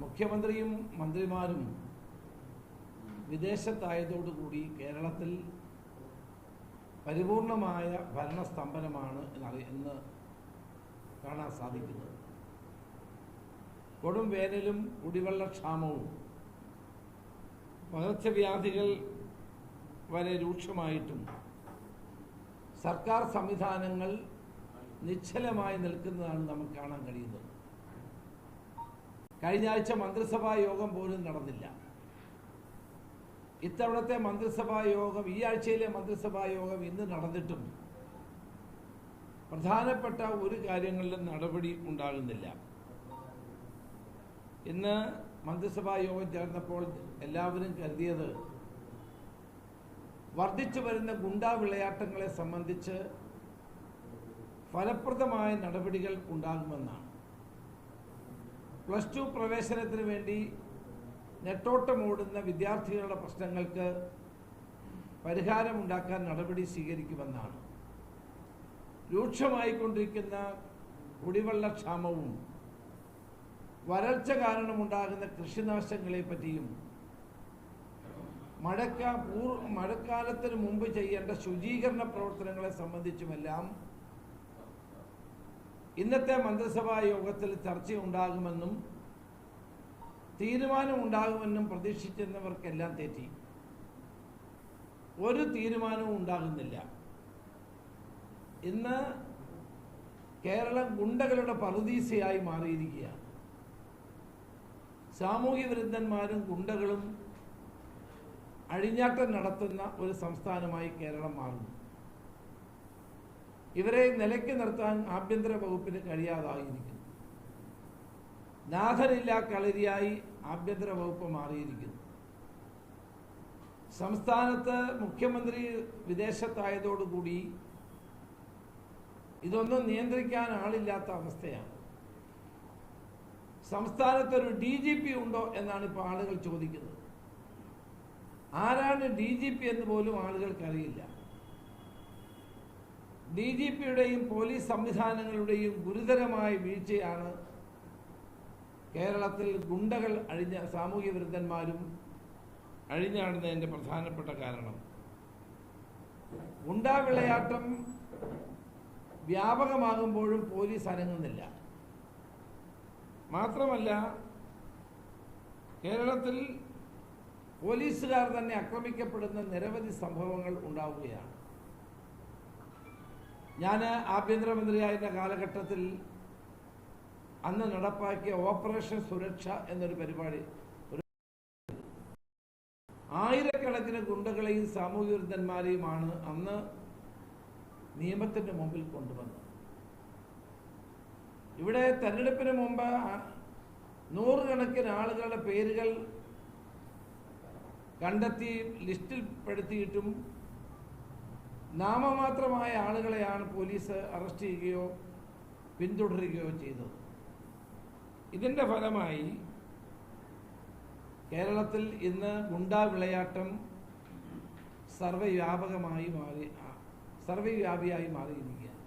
മുഖ്യമന്ത്രിയും മന്ത്രിമാരും വിദേശത്തായതോടുകൂടി കേരളത്തിൽ പരിപൂർണമായ ഭരണസ്തംഭനമാണ് സ്തംഭനമാണ് എന്ന് കാണാൻ സാധിക്കുന്നത്. കൊടും വേനലും കുടിവെള്ളക്ഷാമവും പകർച്ചവ്യാധികൾ വരെ രൂക്ഷമായിട്ടും സർക്കാർ സംവിധാനങ്ങൾ നിശ്ചലമായി നിൽക്കുന്നതാണ് നമുക്ക് കാണാൻ കഴിയുന്നത്. കഴിഞ്ഞ ആഴ്ച മന്ത്രിസഭാ യോഗം പോലും നടന്നില്ല. ഇത്തവണത്തെ മന്ത്രിസഭാ യോഗം ഈ ആഴ്ചയിലെ മന്ത്രിസഭാ യോഗം ഇന്ന് നടന്നിട്ടും പ്രധാനപ്പെട്ട ഒരു കാര്യങ്ങളിലും നടപടി ഉണ്ടാകുന്നില്ല. ഇന്ന് മന്ത്രിസഭാ യോഗം ചേർന്നപ്പോൾ എല്ലാവരും കരുതിയത് വർദ്ധിച്ചു വരുന്ന ഗുണ്ടാ വിളയാട്ടങ്ങളെ സംബന്ധിച്ച് ഫലപ്രദമായ നടപടികൾ ഉണ്ടാകുമെന്നാണ്. പ്ലസ് ടു പ്രവേശനത്തിന് വേണ്ടി നെട്ടോട്ടമോടുന്ന വിദ്യാർത്ഥികളുടെ പ്രശ്നങ്ങൾക്ക് പരിഹാരമുണ്ടാക്കാൻ നടപടി സ്വീകരിക്കുമെന്നാണ്. രൂക്ഷമായിക്കൊണ്ടിരിക്കുന്ന കുടിവെള്ളക്ഷാമവും വരൾച്ച കാരണമുണ്ടാകുന്ന കൃഷിനാശങ്ങളെ പറ്റിയും മഴക്കാ പൂർ മഴക്കാലത്തിന് മുമ്പ് ചെയ്യേണ്ട ശുചീകരണ പ്രവർത്തനങ്ങളെ സംബന്ധിച്ചുമെല്ലാം ഇന്നത്തെ മന്ത്രിസഭാ യോഗത്തിൽ ചർച്ചയുണ്ടാകുമെന്നും തീരുമാനമുണ്ടാകുമെന്നും പ്രതീക്ഷിച്ചിരുന്നവർക്കെല്ലാം തെറ്റി. ഒരു തീരുമാനവും ഉണ്ടാകുന്നില്ല. ഇന്ന് കേരളം ഗുണ്ടകളുടെ പറുദീസയായി മാറിയിരിക്കുകയാണ്. സാമൂഹ്യ വിരുദ്ധന്മാരും ഗുണ്ടകളും അഴിഞ്ഞാട്ടം നടത്തുന്ന ഒരു സംസ്ഥാനമായി കേരളം മാറുന്നു. ഇവരെ നിലയ്ക്ക് നിർത്താൻ ആഭ്യന്തര വകുപ്പിന് കഴിയാതായിരിക്കുന്നു. നാഥനില്ല കളരിയായി ആഭ്യന്തര വകുപ്പ് മാറിയിരിക്കുന്നു. സംസ്ഥാനത്ത് മുഖ്യമന്ത്രി വിദേശത്തായതോടുകൂടി ഇതൊന്നും നിയന്ത്രിക്കാൻ ആളില്ലാത്ത അവസ്ഥയാണ്. സംസ്ഥാനത്ത് ഒരു ഡി ജി പി ഉണ്ടോ എന്നാണ് ഇപ്പോൾ ആളുകൾ ചോദിക്കുന്നത്. ആരാണ് ഡി ജി പി എന്ന് പോലും ആളുകൾക്ക് അറിയില്ല ഡി ജി പിയുടെയും പോലീസ് സംവിധാനങ്ങളുടെയും ഗുരുതരമായ വീഴ്ചയാണ് കേരളത്തിൽ ഗുണ്ടകൾ അഴിഞ്ഞ സാമൂഹ്യ വിരുദ്ധന്മാരും അഴിഞ്ഞാടുന്നതിന്റെ പ്രധാനപ്പെട്ട കാരണം. ഗുണ്ടാ വിളയാട്ടം വ്യാപകമാകുമ്പോഴും പോലീസ് അനങ്ങുന്നില്ല. മാത്രമല്ല കേരളത്തിൽ പോലീസുകാർ തന്നെ ആക്രമിക്കപ്പെടുന്ന നിരവധി സംഭവങ്ങൾ ഉണ്ടാവുകയാണ്. ഞാൻ ആഭ്യന്തരമന്ത്രിയായിരുന്ന കാലഘട്ടത്തിൽ അന്ന് നടപ്പാക്കിയ ഓപ്പറേഷൻ സുരക്ഷ എന്നൊരു പരിപാടി. ആയിരക്കണക്കിന് ഗുണ്ടകളെയും സാമൂഹ്യ വിരുദ്ധന്മാരെയുമാണ് അന്ന് നിയമത്തിന്റെ മുമ്പിൽ കൊണ്ടുവന്നത്. ഇവിടെ തെരഞ്ഞെടുപ്പിന് മുമ്പ് നൂറുകണക്കിന് ആളുകളുടെ പേരുകൾ കണ്ടെത്തി ലിസ്റ്റിൽ പെടുത്തിയിട്ടും നാമമാത്രമായ ആളുകളെയാണ് പോലീസ് അറസ്റ്റ് ചെയ്യുകയോ പിന്തുടരുകയോ ചെയ്തത്. ഇതിന്റെ ഫലമായി കേരളത്തിൽ ഇന്ന് ഗുണ്ടാ വിളയാട്ടം സർവവ്യാപകമായി മാറി സർവവ്യാപിയായി മാറിയിരിക്കുകയാണ്.